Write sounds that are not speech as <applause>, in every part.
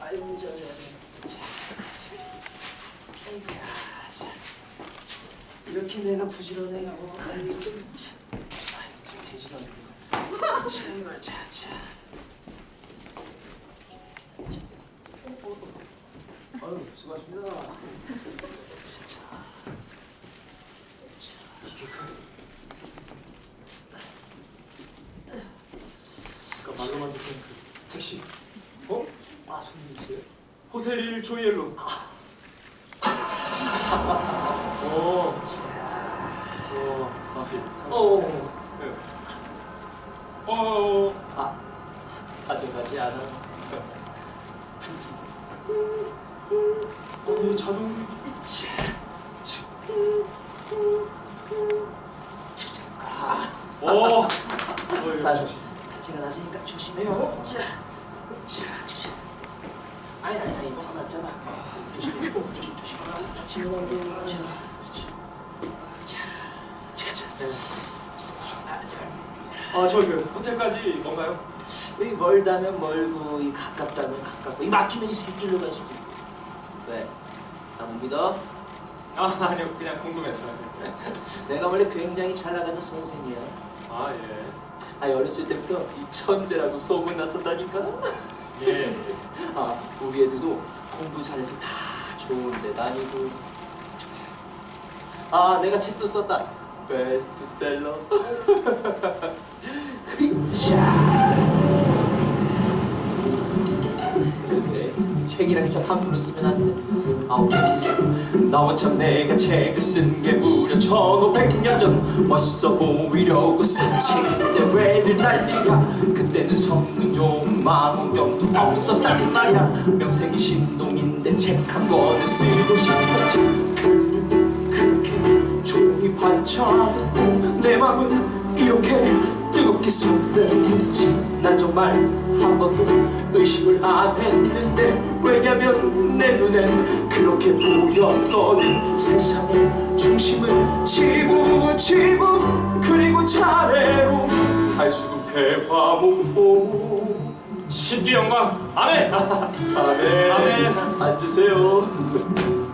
아이고. 이렇게 내가 부지런해가고 아이고 참. 아이고 참. 정말 자자. 아유 수고하십니다. 자, 자, 이게 그. 아까 말로만 듣던 그 택시. 어? 아 손님이세요? 호텔 1 조이엘로. 오. 오. 아, <laughs> 예. 어. 네. 어. 아 가져가지 않아. 어, 이 자동. 아, 오. 어, 예. 자, 자체가 낮으니까 조심해요. 자, 자, 조심. 아니 아니 아니 더 낮잖아. 조심, 어, 조심, 조심. 다치면 안 돼. 자, 자, 자, 자. 네. 아, 저기 그 호텔까지 뭔가요? 여기 멀다면 멀고 이 가깝다면 가깝고 이 막히면 이 새길로 갈 수도 있고. 왜? 나못 믿어? 아, 아니요. 그냥 궁금해서요. <laughs> 내가 원래 굉장히 잘 나가는 선생이야. 아, 예. 아 어렸을 때부터 이 천재라고 소문 났었다니까. 예. 아 우리 애들도 공부 잘해서 다 좋은데 다니고. 아 내가 책도 썼다. 베스트셀러. <laughs> 자. 근데 책이랑 참 함부로 쓰면 안 돼. 아우. 나와 참 내가 책을 쓴 게 무려 1500년 전 멋있어 보이려고 쓴 책인데 왜들 난리야 그때는 좋은 망원경도 없었단 말이야 명색이 신동인데 책 한 권을 쓰고 싶었지 그렇게 종이 반짝였고 내 맘은 이렇게 뜨겁게 쏟아졌지 난 정말 한 번도 의심을 안 했는데 왜냐면 내 눈엔 그렇게 보였거든 세상의 중심은 지구 지구 그리고 차례로 달수구 대화목보 신기 영광. 아멘. 아멘 아멘. 앉으세요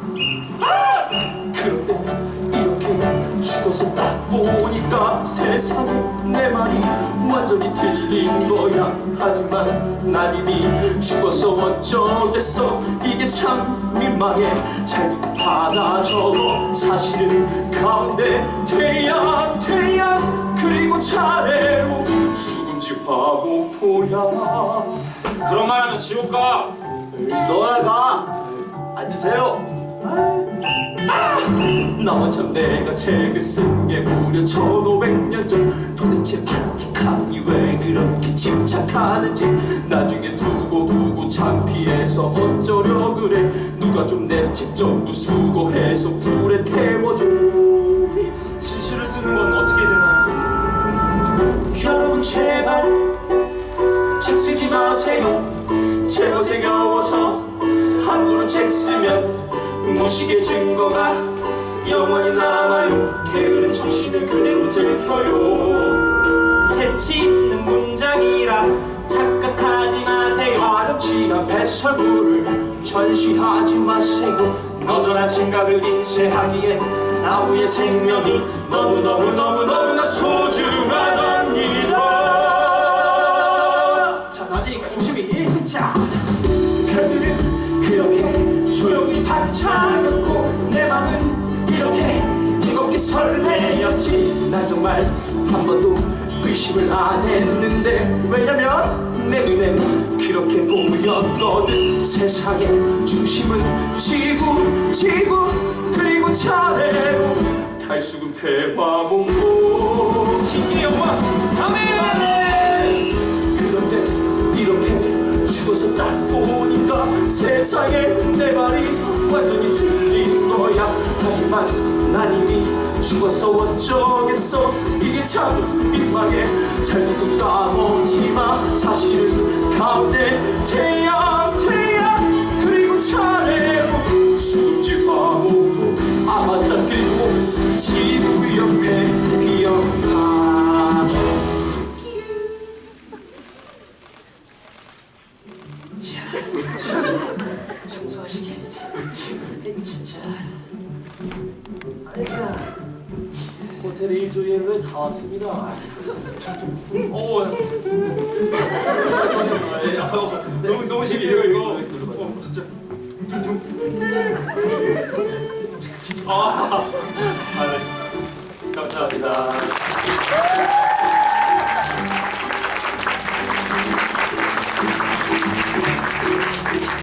보니까 세상에 내 말이 완전히 틀린 거야. 하지만 난 이미 죽어서 어쩌겠어. 이게 참 민망해. 잘 받아 적어 사실은 가운데 태양 태양 그리고 차례로 수금지 화공포야. 그런 말 하면 지옥 가. 너나 가. 앉으세요 참 내가 책을 쓴 게 무려 1500년 전. 도대체 바티칸이 왜 그렇게 침착하는지. 나중에 두고 두고 창피해서 어쩌려 그래. 누가 좀 내 책 전부 수거해서 불에 태워줘. 진실을 쓰는 건 어떻게 되나요? 여러분 제발. 책 쓰지 마세요. 제가 새겨워서 함부로 책 쓰면 무식의 증거가 영원히 남아요. 게으른 정신을 그대로 들켜요. 재치 있는 문장이라 착각하지 마세요. 아름치한 배설물을 전시하지 마세요. 너절한 생각을 인쇄하기엔 나무의 생명이 너무너무너무너무나 소중하답니다 설레였지. 난 정말 한 번도 의심을 안 했는데 왜냐면 내 눈엔 그렇게 보였거든. 세상의 중심은 지구 지구 그리고 차례로 달수금 대화봉고 신기 영광 아멘 그런데 이렇게 죽어서 딱 보니까 세상에 내 말이 완전히 틀린 거야. 하지만 난 이미 죽었어 어쩌겠어? 이게 참 민망해. 잘못도 까먹지만 사실은 가운데 태양 태양. 그리고 차례로 숨지 마먹고 아맞다 그리고 지구 옆에 기억나 청소하시게 진짜. 아이고 호텔에 일조 예를 다 왔습니다. 오, 너무 너무 신기해요 이거. 어, 진짜. 아, 아, 네. 감사합니다.